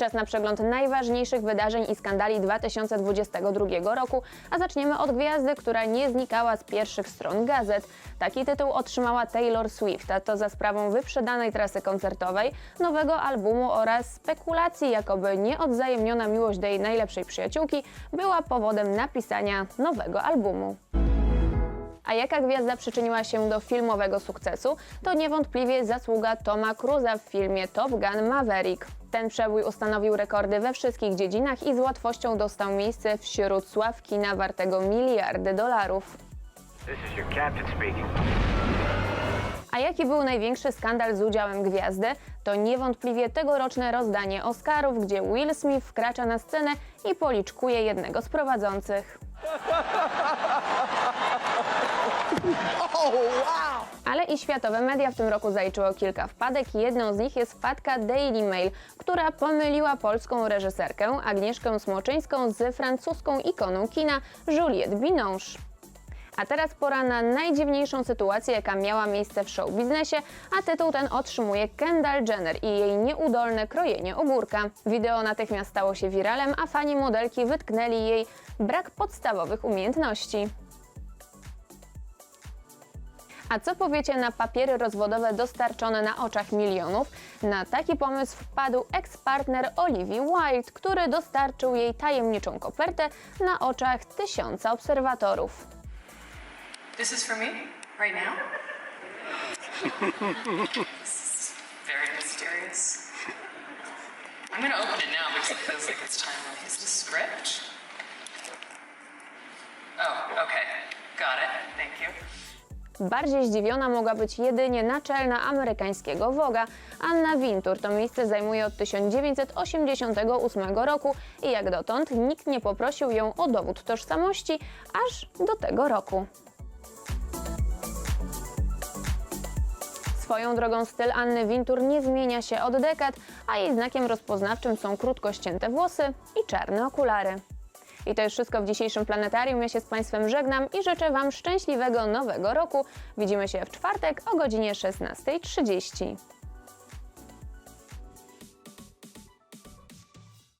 Czas na przegląd najważniejszych wydarzeń i skandali 2022 roku, a zaczniemy od gwiazdy, która nie znikała z pierwszych stron gazet. Taki tytuł otrzymała Taylor Swift, a to za sprawą wyprzedanej trasy koncertowej, nowego albumu oraz spekulacji, jakoby nieodzajemniona miłość do jej najlepszej przyjaciółki była powodem napisania nowego albumu. A jaka gwiazda przyczyniła się do filmowego sukcesu? To niewątpliwie zasługa Toma Cruza w filmie Top Gun Maverick. Ten przebój ustanowił rekordy we wszystkich dziedzinach i z łatwością dostał miejsce wśród sław kina wartego miliardy dolarów. This is your captain speaking. A jaki był największy skandal z udziałem gwiazdy? To niewątpliwie tegoroczne rozdanie Oscarów, gdzie Will Smith wkracza na scenę i policzkuje jednego z prowadzących. Ale i światowe media w tym roku zaliczyło kilka wpadek. Jedną z nich jest wpadka Daily Mail, która pomyliła polską reżyserkę Agnieszkę Smoczyńską z francuską ikoną kina Juliette Binoche. A teraz pora na najdziwniejszą sytuację, jaka miała miejsce w show biznesie, a tytuł ten otrzymuje Kendall Jenner i jej nieudolne krojenie ogórka. Wideo natychmiast stało się wiralem, a fani modelki wytknęli jej brak podstawowych umiejętności. A co powiecie na papiery rozwodowe dostarczone na oczach milionów? Na taki pomysł wpadł eks-partner Olivia Wilde, który dostarczył jej tajemniczą kopertę na oczach tysiąca obserwatorów. This is for me, right now. this is very mysterious. I'm gonna open it now because it feels like it's timely. Is this script? Oh, okay. Got it. Thank you. Bardziej zdziwiona mogła być jedynie naczelna amerykańskiego Woga. Anna Wintour to miejsce zajmuje od 1988 roku i jak dotąd nikt nie poprosił ją o dowód tożsamości aż do tego roku. Swoją drogą styl Anny Wintour nie zmienia się od dekad, a jej znakiem rozpoznawczym są krótko ścięte włosy i czarne okulary. I to już wszystko w dzisiejszym planetarium. Ja się z Państwem żegnam i życzę Wam szczęśliwego nowego roku. Widzimy się w czwartek o godzinie 16.30.